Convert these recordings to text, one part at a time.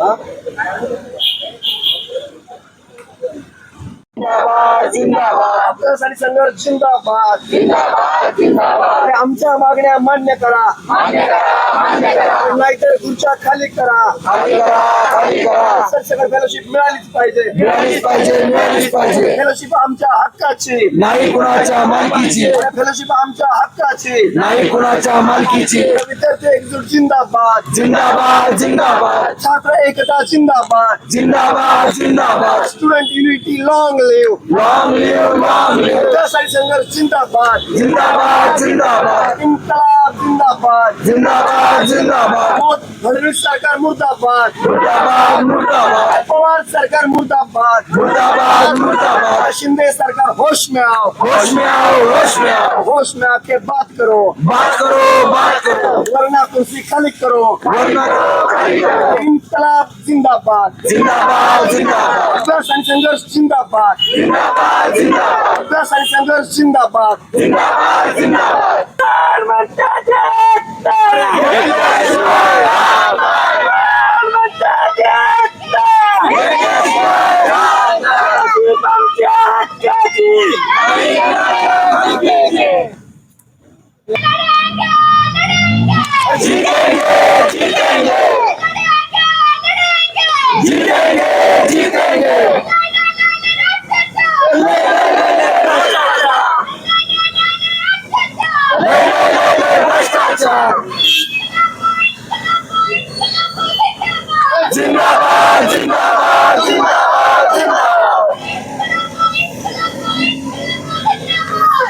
हा? संघर्ष जिंदाबाद. अरे आमच्या मागण्या मान्य करा. नाहीतर खुर्च्या खाली करा. सरसकट फेलोशिप मिळालीच पाहिजे. मिळालीच पाहिजे मिळालीच पाहिजे. फेलोशिप आमच्या हक्काची. नाही कुणाच्या मालकीची. फेलोशिप आमच्या हक्काची. नाही कुणाच्या मालकीची. विद्यार्थी एकजूट जिंदाबाद. जिंदाबाद जिंदाबाद. छात्र एकता जिंदाबाद. जिंदाबाद जिंदाबाद. Student unity long live. Long live, long live. Dasai Sangar Zindabad. Zindabad, Zindabad. Intalab Zindabad. Zindabad, Zindabad. Modhuri Sarkar Murdabad. Murdabad, Murdabad. Pawar Sarkar Murdabad. Murdabad, Murdabad. Shinde सरकार होश में आओ होश में आओ होश में आओ होश में आके बात करो बात करो बात करो वरना कुर्सी खाली करो वरना खाली करो इन्कलाब जिंदाबाद जिंदाबाद जिंदाबाद अभ्यास आणि संघर्ष जिंदाबाद जिंदाबाद जिंदाबाद अभ्यास आणि संघर्ष जिंदाबाद जिंदाबाद जिंदाबाद जिंदाबाद जिंदाबाद जिंदाबाद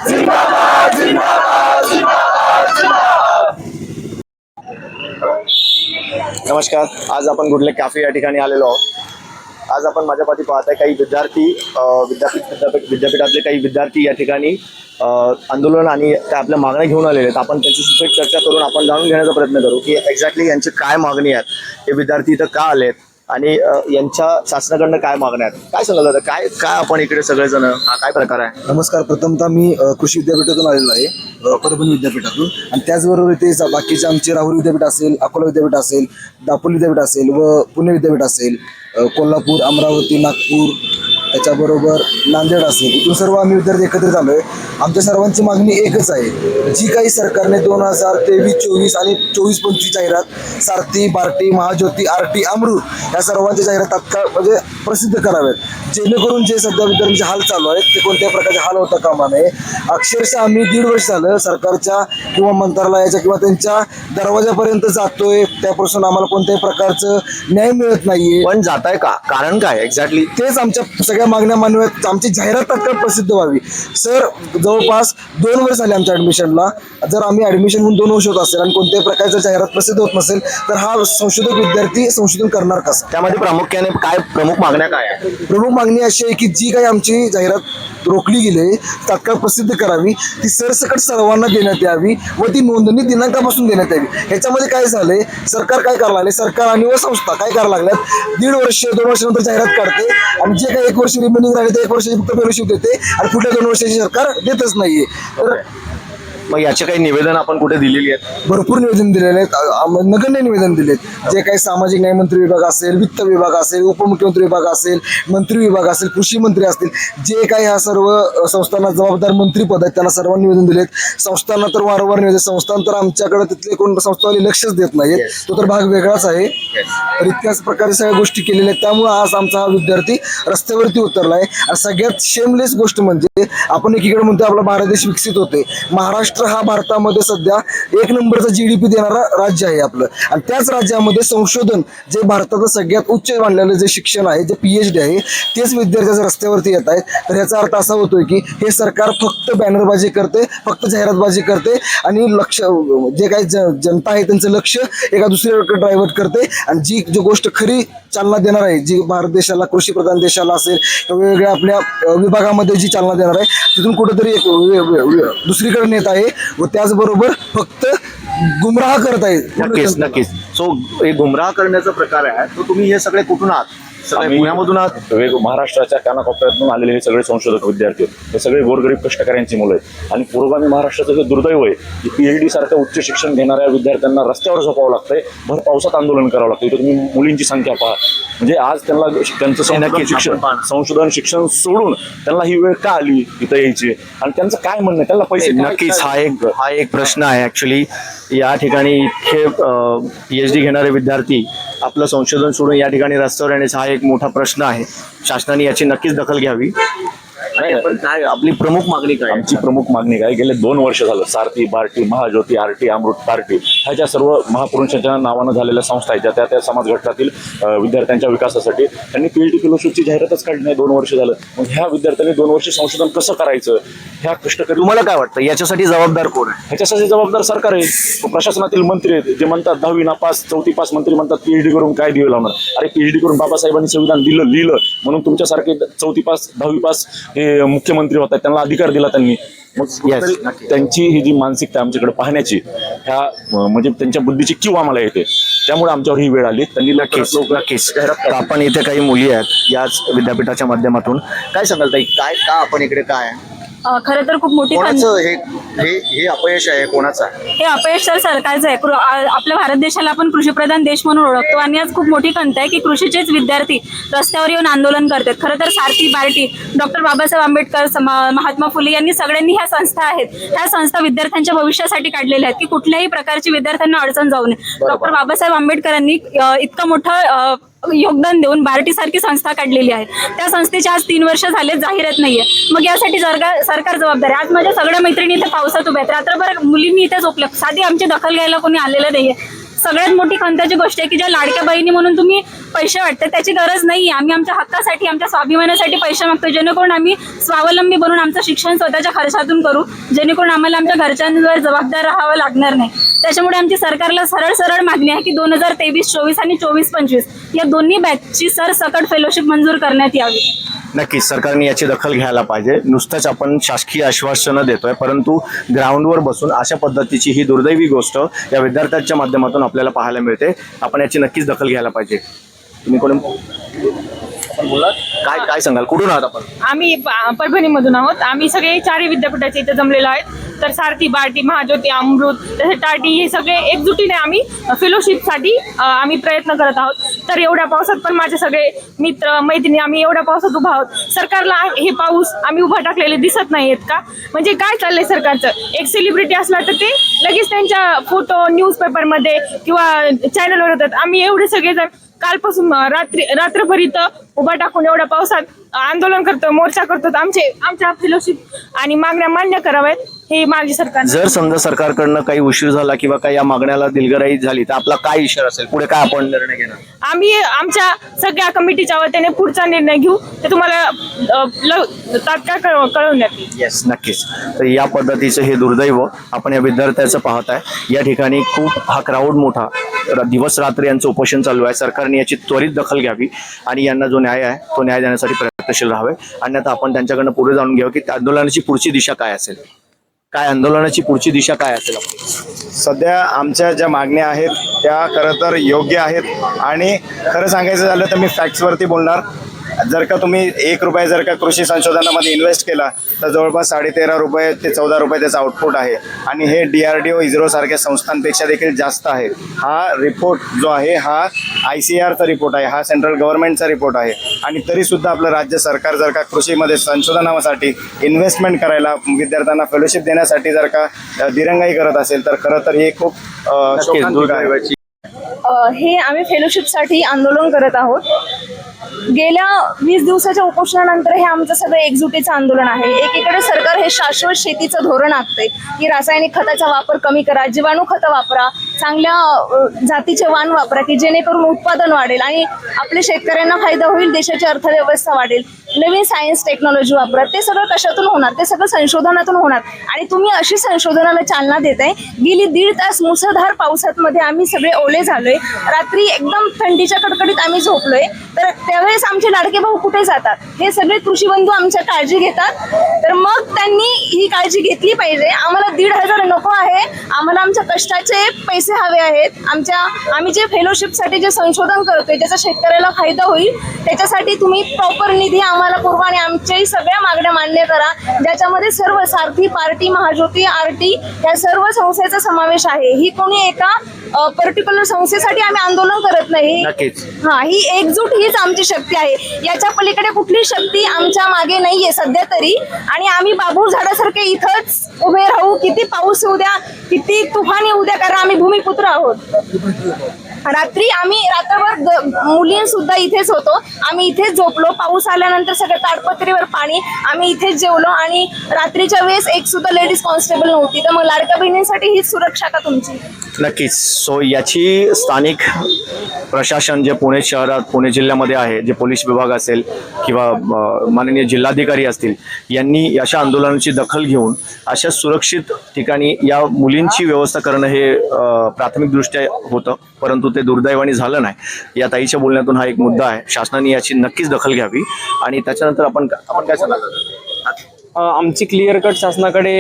जिंदाबाद जिंदाबाद जिंदाबाद नमस्कार, आज आपण गुडले कॅफे या आहोत. आज आपण माझ्या पाठी पाहत आहे काही विद्यार्थी विद्यापीठ विद्यापीठ विद्यापीठातले काही विद्यार्थी या ठिकाणी आंदोलन आणि त्या आपल्या मागण्या घेऊन आलेल्या आहेत. आपण त्यांच्याशी थेट चर्चा करून आपण जाणून घेण्याचा प्रयत्न करू की एक्झॅक्टली यांची काय मागणी आहेत हे विद्यार्थी इथं का आलेत आणि यांच्या शासनाकडनं काय मागण्या आहेत? काय सांगाल दादा? काय काय आपण इकडे सगळेजण हा काय प्रकार आहे? नमस्कार. प्रथमतः मी अ, कृषी विद्यापीठातून आलेलो आहे अ, परभणी विद्यापीठातून. आणि त्याचबरोबर इथे ज- बाकीचे आमचे राहुल विद्यापीठ असेल अकोला विद्यापीठ असेल दापोली विद्यापीठ असेल व पुणे विद्यापीठ असेल अ, कोल्हापूर अमरावती नागपूर त्याच्याबरोबर नांदेड असेल इथून सर्व आम्ही विद्यार्थी एकत्रित आलो आहे आमच्या सर्वांची मागणी एकच आहे. जी काही सरकारने दोन हजार तेवीस चोवीस आणि चोवीस पंचवीस जाहिरात सारथी बार्टी महाज्योती आर टी अमृत या सर्वांच्या जाहिरात तात्काळ म्हणजे प्रसिद्ध कराव्यात. जेणेकरून जे सध्या विद्यार्थ्यांचे हाल चालू आहेत ते कोणत्या प्रकारचे हाल होता कामा नये. अक्षरशः आम्ही दीड वर्ष झालं सरकारच्या किंवा मंत्रालयाच्या किंवा त्यांच्या दरवाजापर्यंत जातोय. त्यापासून आम्हाला कोणत्याही प्रकारचं न्याय मिळत नाहीये. पण जात आहे का? कारण काय? एक्झॅक्टली तेच आमच्या सगळ्या मागण्या मान्य आहेत. आमची जाहिरात तात्काळ प्रसिद्ध व्हावी. सर जवळपास दोन वर्ष झाले आमच्या ऍडमिशनला जर आम्ही ऍडमिशन होऊन दोन वर्ष होत असेल आणि कोणत्याही प्रकारचं जाहिरात प्रसिद्ध होत नसेल तर हा संशोधक विद्यार्थी संशोधन करणार कसा? त्यामध्ये प्रामुख्याने काय प्रमुख मागण्या काय प्रमुख मागणी अशी आहे की जी काही आमची जाहिरात रोखली गेली आहे तात्काळ प्रसिद्ध करावी. ती सरसकट सर्वांना देण्यात यावी व ती नोंदणी दिनांकापासून देण्यात यावी. ह्याच्यामध्ये काय झालंय सरकार काय करायला लागले? सरकार आणि व संस्था काय करायला लागल्यात? दीड वर्ष दोन वर्षानंतर जाहिरात काढते आणि जे काही एक वर्ष वर्ष रिमेनिंग राहिले ते एक वर्षाची फक्त फेलोशिप देते. आणि पुढल्या दोन वर्षाची सरकार देतच नाहीये. तर मग याचे काही निवेदन आपण कुठे दिलेली आहेत? भरपूर निवेदन दिलेले आहेत. नगण्य निवेदन दिलेत. जे काही सामाजिक न्याय मंत्री विभाग असेल वित्त विभाग असेल उपमुख्यमंत्री विभाग असेल मंत्री विभाग असेल कृषी मंत्री असतील जे काही ह्या सर्व संस्थांना जबाबदार मंत्रीपद आहेत त्यांना सर्वांनी निवेदन दिलेत. संस्थांना तर वारंवार निवेदन संस्थान तर आमच्याकडे तिथले कोण संस्थावाले लक्षच देत नाहीत तो तर भाग वेगळाच आहे. तर इतक्याच प्रकारे सगळ्या गोष्टी केलेल्या आहेत. त्यामुळे आज आमचा हा विद्यार्थी रस्त्यावरती उतरला आहे सगळ्यात शेमलेस गोष्ट म्हणजे आपण एकीकडे म्हणतो आपला भारत देश विकसित होते. महाराष्ट्र हा भारतामध्ये सध्या एक नंबरचा जी डी पी देणारा राज्य आहे आपलं. आणि त्याच राज्यामध्ये संशोधन जे भारताचं सगळ्यात उच्च मानलेलं जे शिक्षण आहे जे पी एच डी आहे तेच विद्यार्थ्याच्या रस्त्यावरती येत आहेत. तर ह्याचा अर्थ असा होतोय की हे सरकार फक्त बॅनरबाजी करते फक्त जाहिरातबाजी करते आणि लक्ष जे काही जनता आहे त्यांचं लक्ष एका दुसऱ्याकडे डायव्हर्ट करते. आणि जी जी गोष्ट खरी चालना देणार आहे. जी भारत देशाला कृषी प्रधान देशाला असेल किंवा वेगवेगळ्या आपल्या विभागामध्ये जी चालना देणार आहे तिथून कुठेतरी एक दुसरीकडे नेत आहे व त्याचबरोबर फक्त गुमराह करत आहे. नक्कीच नक्कीच. सो हे गुमराह करण्याचा प्रकार आहे. तो तुम्ही हे सगळे कुठून आहात? सगळे पुण्यामधून वेग महाराष्ट्राच्या कानाकोपऱ्यातून आलेले हे सगळे संशोधक विद्यार्थी आहेत. हे सगळे गोरगरीब कष्टकऱ्यांची मुलं आहेत. आणि पुरोगामी महाराष्ट्राचं हे दुर्दैव आहे की पीएचडी सारखं उच्च शिक्षण घेणाऱ्या विद्यार्थ्यांना रस्त्यावर झोपावं लागतंय भर पावसात आंदोलन करावं लागतं इथं तुम्ही मुलींची संख्या पहा. म्हणजे आज त्यांना त्यांचं संशोधन शिक्षण. संशोधन शिक्षण सोडून त्यांना ही वेळ का आली इथं यायची? आणि त्यांचं काय म्हणणं आहे? त्यांना पैसे नक्कीच हा एक हा एक प्रश्न आहे ऍक्च्युली या ठिकाणी इतके पीएच डी घेणारे विद्यार्थी आपलं संशोधन सोडून या ठिकाणी रस्त्यावर येण्याचा हा एक मोठा प्रश्न आहे. शासनाने याची नक्कीच दखल घ्यावी. पण काय आपली प्रमुख मागणी काय? आमची प्रमुख मागणी काय? गेले दोन वर्ष झालं. सारथी बार्टी महाज्योती आरटी अमृत पार्टी ह्या ज्या सर्व महापुरुषांच्या नावानं झालेल्या संस्था आहेत ज्या त्या त्या समाज घटकातील अं, विद्यार्थ्यांच्या विकासासाठी त्यांनी पीएचडी फेलोशिपची जाहिरातच काढली नाही दोन वर्ष झालं. मग ह्या विद्यार्थ्यांनी दोन वर्ष संशोधन कसं करायचं? ह्या कष्टकरी तुम्हाला काय वाटतं? याच्यासाठी जबाबदार कोण आहे? ह्याच्यासाठी जबाबदार सरकार आहे. प्रशासनातील मंत्री आहेत जे म्हणतात दहावी नापास चौथी पास मंत्री म्हणतात पीएचडी करून काय दिवे लावणार अरे पीएचडी करून बाबासाहेबांनी संविधान दिलं लिहिलं. म्हणून तुमच्यासारखे चौथी पास दहावी पास हे मुख्यमंत्री होतात त्यांना अधिकार दिला त्यांनी मग. त्यांची ही जी मानसिकता आमच्याकडे पाहण्याची ह्या अं, म्हणजे त्यांच्या बुद्धीची किव आम्हाला येते त्यामुळे आमच्यावर ही वेळ आली त्यांनी नक्कीच लवकरात लवकर नक्कीच जाहिरात तर. आपण इथे काही मुली आहेत याच विद्यापीठाच्या माध्यमातून काय सांगाल ताई काय का आपण इकडे काय आहे? खरं तर खूप मोठी कोणाचं हे हे हे अपयश आहे कोणाचं आहे? हे अपयश तर सरकारचं आहे. कृ- आ- आपल्या भारत देशाला आपण कृषीप्रधान देश म्हणून ओळखतो आणि आज खूप मोठी खंत आहे की कृषीचेच विद्यार्थी रस्त्यावर येऊन आंदोलन करतात. खरं तर सारथी बार्टी डॉक्टर बाबासाहेब आंबेडकर समा- महात्मा फुले यांनी सगळ्यांनी ह्या संस्था आहेत. ह्या संस्था विद्यार्थ्यांच्या भविष्यासाठी काढलेल्या आहेत की कुठल्याही प्रकारची विद्यार्थ्यांना अडचण जाऊ नये. डॉक्टर बाबासाहेब आंबेडकरांनी अ, इतकं मोठं अ, योगदान देऊन बार्टी सारखी संस्था काढलेली आहे. त्या संस्थेची आज तीन वर्ष झाले जाहिरात नाहीये. मग यासाठी सरकार सरकार जबाबदार आहे. आज माझ्या सगळ्या मैत्रिणी इथे पावसात उभ्या आहेत. रात्रभर मुलींनी इथे झोपल्या साधी आमची दखल घ्यायला कोणी आलेलं नाहीये. सगळ्यात मोठी खंताची गोष्ट आहे की ज्या लाडक्या बहिणी म्हणून तुम्ही पैसे वाटते त्याची गरज नाही आम्ही आमच्या हक्कासाठी आमच्या स्वाभिमानासाठी पैसे मागतो जेणेकरून आम्ही स्वावलंबी बनून आमचं शिक्षण स्वतःच्या खर्चातून करू. जेणेकरून आम्हाला आमच्या घरच्यांवर जबाबदार राहावं लागणार नाही. त्याच्यामुळे आमची सरकारला सरळ सरळ मागणी आहे की दोन हजार तेवीस चोवीस आणि चोवीस पंचवीस या दोन्ही बॅचची सरसकट फेलोशिप मंजूर करण्यात यावी. नक्कीच सरकारने याची दखल घ्यायला पाहिजे. नुसतंच आपण शासकीय आश्वासनं देतोय परंतु ग्राउंडवर बसून अशा पद्धतीची ही दुर्दैवी गोष्ट या विद्यार्थ्यांच्या माध्यमातून आपल्याला पाहायला मिळते. आपण याची नक्कीच दखल घ्यायला पाहिजे. तुम्ही कोणी? काय काय सांगाल? कुठून आहात आपण? आम्ही प- परभणीमधून आहोत. आम्ही सगळे चारही विद्यापीठाचे इथे जमलेलो आहेत. तर सारथी बार्टी महाज्योती अमृत तसे टाटी हे सगळे एकजुटीने आम्ही फेलोशिपसाठी आम्ही प्रयत्न करत आहोत. तर एवढ्या पावसात पण माझे सगळे मित्र मैत्रिणी आम्ही एवढ्या पावसात उभा आहोत. सरकारला हे पाऊस आम्ही उभा टाकलेले दिसत नाही आहेत का? म्हणजे काय चाललंय सरकारचं? एक सेलिब्रिटी असला तर ते लगेच त्यांच्या फोटो न्यूजपेपरमध्ये किंवा चॅनलवर होतात आम्ही एवढे सगळेजण कालपासून रात्री रात्रभर इथं उभा टाकून एवढ्या पावसात आंदोलन करतो मोर्चा करतो. आमचे आमच्या फेलोशिप आणि मागण्या मान्य कराव्यात. हे माझी सरकार जर समजा सरकारकडनं काही उशीर झाला किंवा काही या मागण्याला दिलगराई झाली तर आपला काय इशारा असेल? पुढे काय आपण निर्णय घेणार? आम्ही आमच्या सगळ्या कमिटीच्या वतीने पुढचा निर्णय घेऊ ते तुम्हाला अं, तात्काळ कळव- कळवण्यात येईल येस नक्कीच. तर या पद्धतीचं हे दुर्दैव आपण या विद्यार्थ्याचं पाहत आहे. या ठिकाणी खूप हा क्राऊड मोठा र- दिवस रात्र यांचं उपोषण चालू आहे. सरकारने याची त्वरित दखल घ्यावी आणि यांना जो न्याय आहे तो न्याय देण्यासाठी प्रयत्नशील राहावे. आणि आता आपण त्यांच्याकडनं पुढे जाणून घेऊ की त्या आंदोलनाची पुढची दिशा काय असेल. काय आंदोलनाची पुढची दिशा काय असेल आपली? सध्या आमच्या ज्या मागण्या आहेत त्या खरं तर योग्य आहेत. आणि खरं सांगायचं झालं तर मी फॅक्ट्सवरती बोलणार. जर का तुम्ही एक रुपये जर का कृषी संशोधनामध्ये इन्व्हेस्ट केला तर जवळपास साडे तेरा रुपये ते चौदा रुपये त्याचं आउटपुट आहे. आणि हे D R D O ISRO सारख्या संस्थांपेक्षा देखील जास्त आहे. हा रिपोर्ट जो आहे हा आय सी आरचा रिपोर्ट आहे. हा सेंट्रल गव्हर्नमेंटचा रिपोर्ट आहे. आणि तरीसुद्धा आपलं राज्य सरकार जर का कृषीमध्ये संशोधनासाठी इन्व्हेस्टमेंट करायला विद्यार्थ्यांना फेलोशिप देण्यासाठी जर का दिरंगाई करत असेल तर खरं तर हे खूप हे आम्ही फेलोशिपसाठी आंदोलन करत आहोत. गेल्या वीस दिवसाच्या उपोषणानंतर हे आमचं सगळं एकजुटीचं आंदोलन आहे. एकीकडे सरकार हे शाश्वत शेतीचं धोरण आखते की रासायनिक खताचा वापर कमी करा जीवाणू खतं वापरा चांगल्या जातीचे वाण वापरा की जेणेकरून उत्पादन वाढेल आणि आपल्या शेतकऱ्यांना फायदा होईल देशाची अर्थव्यवस्था वाढेल. नवीन सायन्स टेक्नॉलॉजी वापरा. ते सगळं कशातून होणार? ते सगळं संशोधनातून होणार. आणि तुम्ही अशी संशोधनाला चालना देत आहे गेली दीड तास मुसळधार पावसात मध्ये आम्ही सगळे ओले झालोय. रात्री एकदम थंडीच्या कडकडीत आम्ही झोपलोय. तर त्यावेळेस आमचे लाडके भाऊ कुठे जातात? हे सगळे कृषी बंधू आमच्या काळजी घेतात. तर मग त्यांनी ही काळजी घेतली पाहिजे. आम्हाला दीड हजार नको आहे. आम्हाला आमच्या कष्टाचे पैसे हवे आहेत. आमच्या आम्ही जे फेलोशिपसाठी जे संशोधन करतोय ज्याचा शेतकऱ्याला फायदा होईल त्याच्यासाठी तुम्ही प्रॉपर निधी आम्हाला पुरवा आणि आमच्याही सगळ्या मागण्या मान्य करा. ज्याच्यामध्ये सर्व सारथी पार्टी महाज्योती आरटी या सर्व संस्थेचा समावेश आहे. ही कोणी एका पर्टिक्युलर संस्थेसाठी आम्ही आंदोलन करत नाही. नक्कीच. हा ही एकजूट हीच आमची शक्ती आहे. याच्या पलीकडे कुठली शक्ती आमच्या मागे नाहीये सध्या तरी. आणि आम्ही बाबूळ झाडासारखे इथंच उभे राहू. किती पाऊस येऊ द्या किती तुफान येऊ द्या कारण आम्ही भूमिपुत्र आहोत. रात्री आम्ही रात्रभर मुली सुद्धा इथेच होतो. आम्ही इथेच झोपलो. पाऊस आल्यानंतर सगळं ताडपत्रीवर पाणी आम्ही इथेच जेवलो आणि रात्रीच्या वेळेस एक सुद्धा लेडीज कॉन्स्टेबल नव्हती. तर मग लाडक्या बहिणींसाठी हीच सुरक्षा का तुमची? नक्कीच. सो याची स्थानिक प्रशासन जे पुणे शहरात पुणे जिल्ह्यामध्ये आहे जे पोलीस विभाग असेल किंवा माननीय जिल्हाधिकारी असतील यांनी अशा आंदोलनाची दखल घेऊन अशा सुरक्षित ठिकाणी या मुलींची व्यवस्था करणं हे प्राथमिकदृष्ट्या होतं. परंतु ते दुर्दैवाने झालं नाही. या ताईच्या बोलण्यातून हा एक मुद्दा आहे. शासनाने याची नक्कीच दखल घ्यावी आणि त्याच्यानंतर आपण आपण काय सांगाल आमची क्लिअर कट शासनाकडे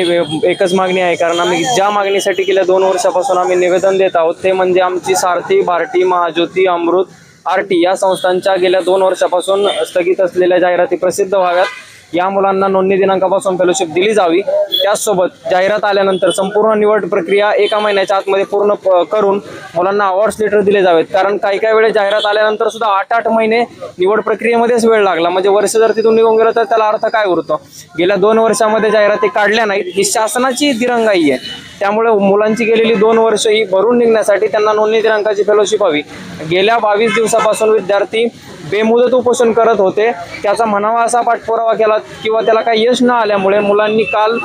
एकच मागणी आहे. कारण आम्ही ज्या मागणीसाठी गेल्या दोन वर्षापासून आम्ही निवेदन देत आहोत ते म्हणजे आमची सारथी भारती महाज्योती अमृत आरटी या संस्थांच्या गेल्या दोन वर्षापासून स्थगित असलेल्या जाहिराती प्रसिद्ध व्हाव्यात. या मुलांना नोंदणी दिनांकापासून फेलोशिप दिली जावी. त्याचसोबत जाहिरात आल्यानंतर संपूर्ण निवड प्रक्रिया एका महिन्याच्या आतमध्ये पूर्ण प- करून मुलांना अवॉर्ड्स लेटर दिले जावेत. कारण काही काही वेळेस जाहिरात आल्यानंतर सुद्धा आठ आठ महिने निवड प्रक्रियेमध्येच वेळ लागला. म्हणजे वर्ष जर तिथून निघून गेलं तर त्याला अर्थ काय उरतो? गेल्या दोन वर्षामध्ये जाहिराती काढल्या नाहीत. ही शासनाची दिरंगाई आहे. त्यामुळे मुलांची गेलेली दोन वर्ष ही भरून निघण्यासाठी त्यांना नोंदणी दिनांकाची फेलोशिप हवी. गेल्या बावीस दिवसापासून विद्यार्थी बेमुदत उपोषण करत होते. त्याचा म्हणावा असा पाठपुरावा केला किंवा त्याला काही यश न आल्यामुळे मुलांनी काल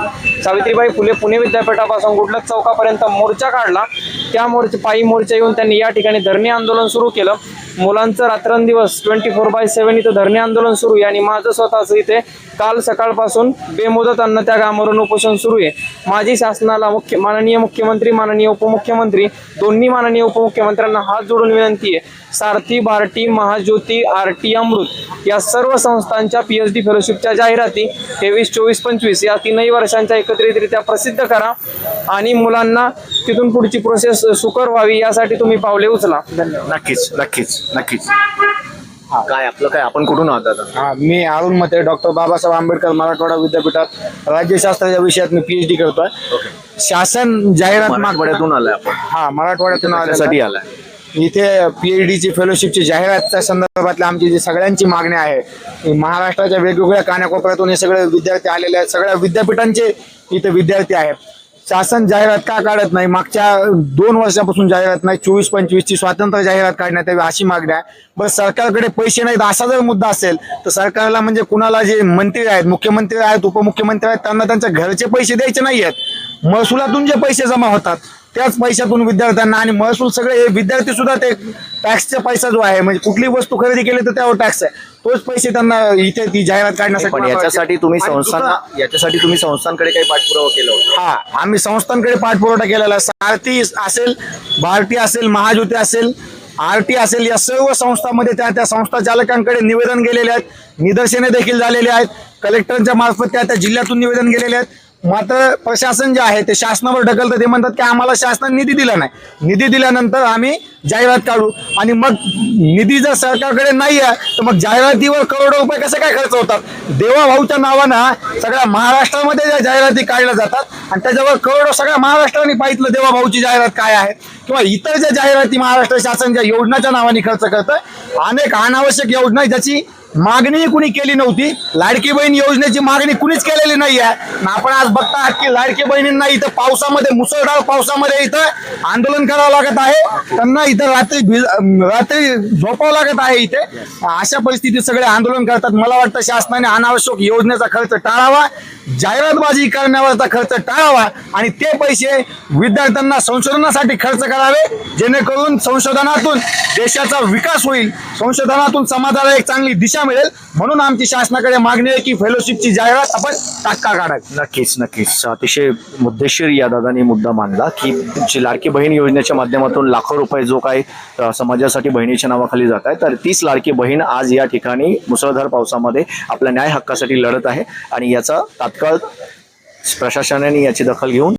सावित्रीबाई फुले पुणे विद्यापीठापासून गुडलक चौकापर्यंत मोर्चा काढला. त्या मोर्चा पायी मोर्चा येऊन त्यांनी या ठिकाणी धरणे आंदोलन सुरू केलं. मुलांचं रात्रंदिवस ट्वेंटी फोर बाय सेव्हन इथं धरणे आंदोलन सुरू आहे आणि माझं स्वतःचं इथे काल सकाळपासून बेमुदत अन्न त्या कामावरून उपोषण सुरू आहे. माझी शासनाला मुख्य माननीय मुख्यमंत्री माननीय उपमुख्यमंत्री दोन्ही माननीय उपमुख्यमंत्र्यांना हात जोडून विनंती आहे. सारथी बार्टी महाज्योती आर टी अमृत या सर्व संस्थांच्या पी एच डी फेलोशिपच्या जाहिराती तेवीस चोवीस पंचवीस या तीनही वर्षांच्या एकत्रितरित्या प्रसिद्ध करा आणि मुलांना तिथून पुढची प्रोसेस सुकर व्हावी यासाठी तुम्ही पावले उचला. धन्यवाद नक्कीच नक्कीच. नक्कीच. काय आपलं काय? आपण कुठून आहात आता? हा मी अरुण मते डॉक्टर बाबासाहेब आंबेडकर मराठवाडा विद्यापीठात राज्यशास्त्राच्या विषयात मी पीएच डी करतोय शासन जाहिरात माग मराठवाड्यातून आलाय आपण. हा मराठवाड्यातून आलेलो. आलाय. इथे पीएच ची फेलोशिपची जाहिरातच्या संदर्भातल्या आमची जी सगळ्यांची मागणी आहे महाराष्ट्राच्या वेगवेगळ्या कानाकोपऱ्यातून हे सगळे विद्यार्थी आलेले आहेत. सगळ्या विद्यापीठांचे इथे विद्यार्थी आहेत. शासन जाहिरात का काढत नाही? मागच्या दोन वर्षापासून जाहिरात नाही चोवीस पंचवीस ची स्वातंत्र्य जाहिरात काढण्यात यावी अशी मागणी आहे. बरं सरकारकडे पैसे नाहीत असा जर मुद्दा असेल तर सरकारला म्हणजे कुणाला जे मंत्री आहेत मुख्यमंत्री आहेत उपमुख्यमंत्री आहेत त्यांना त्यांच्या घरचे पैसे द्यायचे नाही आहेत महसुलातून जे पैसे जमा होतात त्याच पैशातून विद्यार्थ्यांना आणि महसूल सगळे हे विद्यार्थी सुद्धा ते टॅक्सचा पैसा जो आहे म्हणजे कुठली वस्तू खरेदी केली तर त्यावर टॅक्स आहे. तोच पैसे त्यांना इथे ती जाहिरात काढण्यासाठी पण याच्यासाठी तुम्ही संस्थांना याच्यासाठी तुम्ही संस्थांकडे काही पाठपुरावा केला होता. हा आम्ही संस्थांकडे पाठपुरवठा केलेला सारथी असेल भारती असेल महाज्योती असेल आर टी असेल या सर्व संस्थांमध्ये त्या त्या संस्था चालकांकडे निवेदन गेलेले आहेत. निदर्शने देखील झालेले आहेत. कलेक्टरच्या मार्फत त्या त्या जिल्ह्यातून निवेदन गेलेले आहेत. मात्र प्रशासन जे आहे ते शासनावर ढकलतं. ते म्हणतात की आम्हाला शासनाने निधी दिला नाही. निधी दिल्यानंतर आम्ही जाहिरात काढू. आणि मग निधी जर सरकारकडे नाही आहे तर मग जाहिरातीवर करोडो रुपये कसे काय खर्च होतात? देवाभाऊच्या नावानं सगळ्या महाराष्ट्रामध्ये ज्या जाहिराती काढल्या जातात आणि त्याच्यावर करोडो सगळ्या महाराष्ट्राने पाहितलं देवाभाऊची जाहिरात काय आहे किंवा इतर ज्या जाहिराती महाराष्ट्र शासन ज्या योजनाच्या नावाने खर्च करतं अनेक अनावश्यक योजना आहे ज्याची मागणी कुणी केली नव्हती. लाडकी बहीण योजनेची मागणी कुणीच केलेली नाही आहे आपण आज बघता आहात की लाडकी बहिणींना इथं पावसामध्ये मुसळधार पावसामध्ये इथं आंदोलन करावं लागत आहे. त्यांना इथं रात्री रात्री झोपावं लागत आहे इथे. अशा परिस्थितीत सगळे आंदोलन करतात. मला वाटतं शासनाने अनावश्यक योजनेचा खर्च टाळावा. जाहिरातबाजी करण्यावरचा खर्च टाळावा आणि ते पैसे विद्यार्थ्यांना संशोधनासाठी खर्च करावे जेणेकरून संशोधनातून देशाचा विकास होईल संशोधनातून समाजाला एक चांगली दिशा मिळेल. म्हणून आमची शासनाकडे मागणी आहे की फेलोशिपची जाहिरात आपण तात्काळ काढावी. नक्कीच नक्कीच. अतिशय मुद्देशीर या दादानी मुद्दा मांडला की जी लाडकी बहीण योजनेच्या माध्यमातून लाखो रुपये जो काही समाजासाठी बहिणीच्या नावाखाली जात आहे तर तीच लाडकी बहीण आज या ठिकाणी मुसळधार पावसामध्ये आपल्या न्याय हक्कासाठी लढत आहे आणि याचा तात्काळ प्रशासनाने याची दखल घेऊन